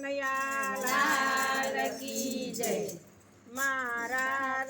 કનૈયા લાલ કી જય. મારા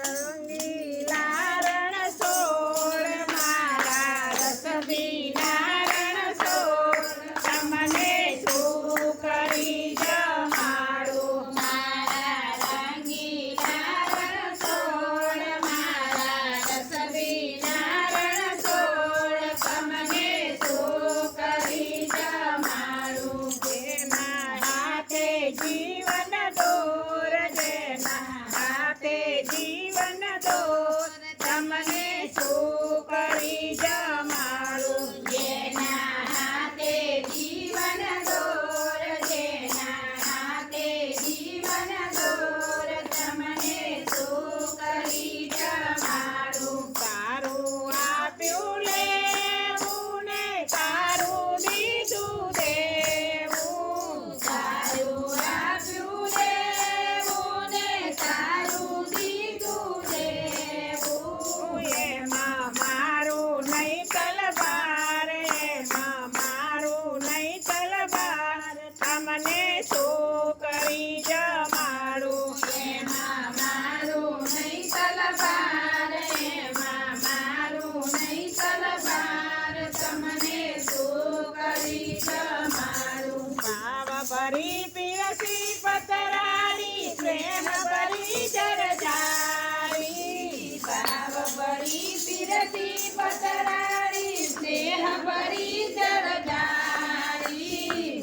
ભરી જળધારી.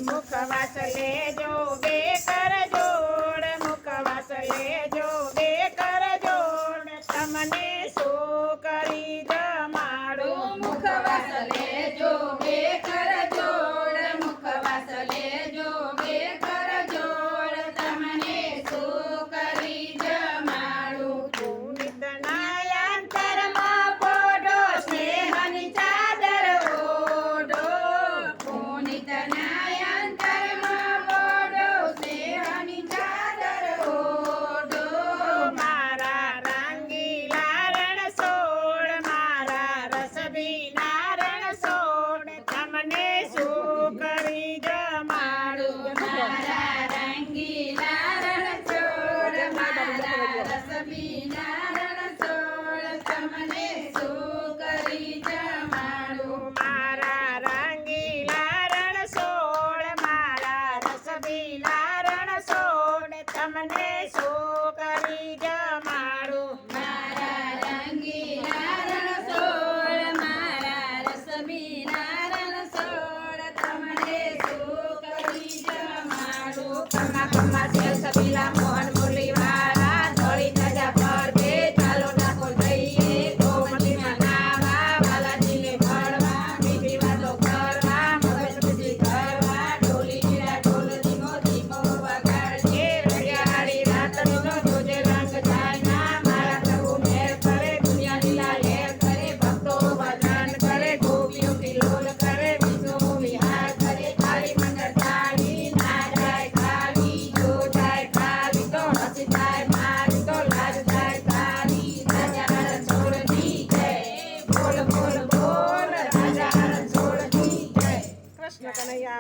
મુખ વાસલે જો कृष्ण कन्हैया